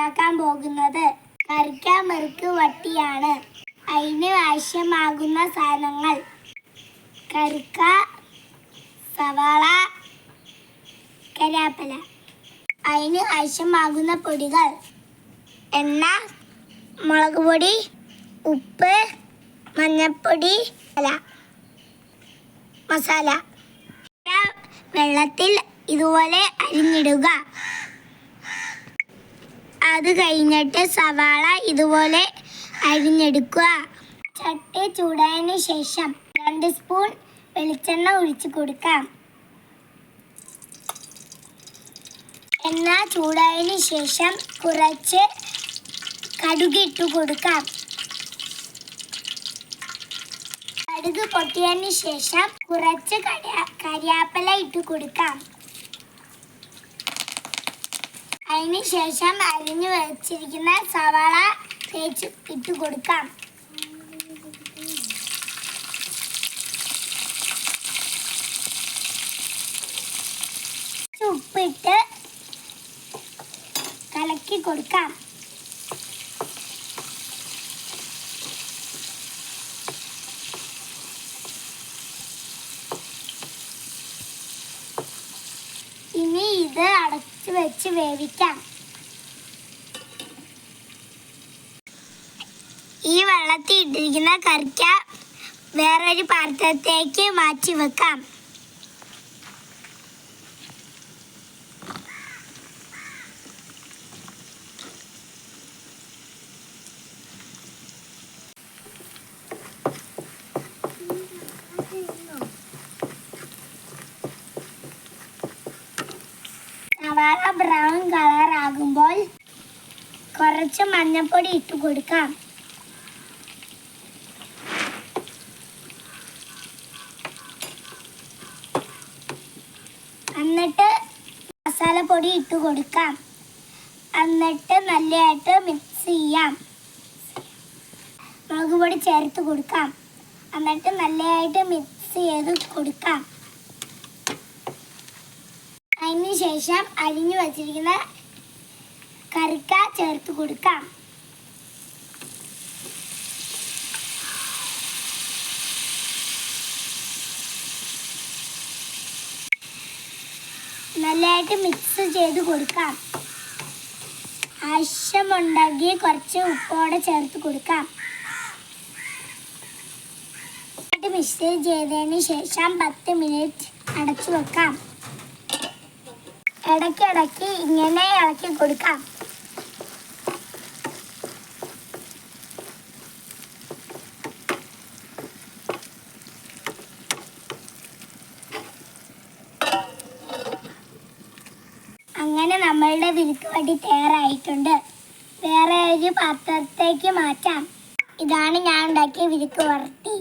ഉണ്ടാക്കാൻ പോകുന്നത്? കറിക്ക മെറുക്ക് വട്ടിയാണ്. അതിന് ആവശ്യമാകുന്ന സാധനങ്ങൾ. കറുക്ക സവാള കരാപ്പല അതിന് ആവശ്യമാകുന്ന പൊടികൾ. എണ്ണ മുളക് പൊടി ഉപ്പ് മഞ്ഞൾപ്പൊടി അല മസാല. വെള്ളത്തിൽ ഇതുപോലെ അരിഞ്ഞിടുക. അത് കഴിഞ്ഞിട്ട് സവാള ഇതുപോലെ അരിഞ്ഞെടുക്കുക. ചട്ടി ചൂടായതിനു ശേഷം രണ്ട് സ്പൂൺ വെളിച്ചെണ്ണ ഒഴിച്ചു കൊടുക്കാം. എണ്ണ ചൂടായതിനു ശേഷം കുറച്ച് കടുകിട്ട് കൊടുക്കാം. കടുക് പൊട്ടിയതിന് ശേഷം കുറച്ച് കരിയാ കരിയാപ്പല ഇട്ട് കൊടുക്കാം. അതിന് ശേഷം അരിഞ്ഞു വെച്ചിരിക്കുന്ന സവാള തേച്ച് ഇട്ട് കൊടുക്കാം. ഉപ്പിട്ട് കലക്കി കൊടുക്കാം. ഇനി ഇത് അടച്ചു വെച്ച് വേവിക്കാം. ഈ വെള്ളത്തിൽ ഇട്ടിരിക്കുന്ന കറിക്ക വേറൊരു പാത്രത്തേക്ക് മാറ്റി വെക്കാം സവാള ബ്രൗൺ കളർ ആകുമ്പോൾ കുറച്ച് മഞ്ഞൾപ്പൊടി ഇട്ട് കൊടുക്കാം. എന്നിട്ട് മസാലപ്പൊടി ഇട്ട് കൊടുക്കാം. എന്നിട്ട് നല്ലതായിട്ട് മിക്സ് ചെയ്യാം. മുളക് പൊടി ചേർത്ത് കൊടുക്കാം. എന്നിട്ട് നല്ലതായിട്ട് മിക്സ് ചെയ്ത് കൊടുക്കാം അതിന് ശേഷം അരിഞ്ഞു വച്ചിരിക്കുന്ന കറിക്ക ചേർത്ത് കൊടുക്കാം. നല്ലതായിട്ട് മിക്സ് ചെയ്ത് കൊടുക്കാം. ആവശ്യമുണ്ടെങ്കിൽ കുറച്ച് ഉപ്പോടെ ചേർത്ത് കൊടുക്കാം. മിക്സ് ചെയ്തതിന് ശേഷം പത്ത് മിനിറ്റ് അടച്ചു വെക്കാം. ഇടയ്ക്കിടയ്ക്ക് ഇങ്ങനെ ഇളക്കി കൊടുക്കാം. അങ്ങനെ നമ്മളുടെ വിൽക്ക് വടി തയ്യാറായിട്ടുണ്ട്. വേറെ ഒരു പാത്രത്തേക്ക് മാറ്റാം. ഇതാണ് ഞാൻ ഉണ്ടാക്കിയ വിരുക്ക് വരട്ടി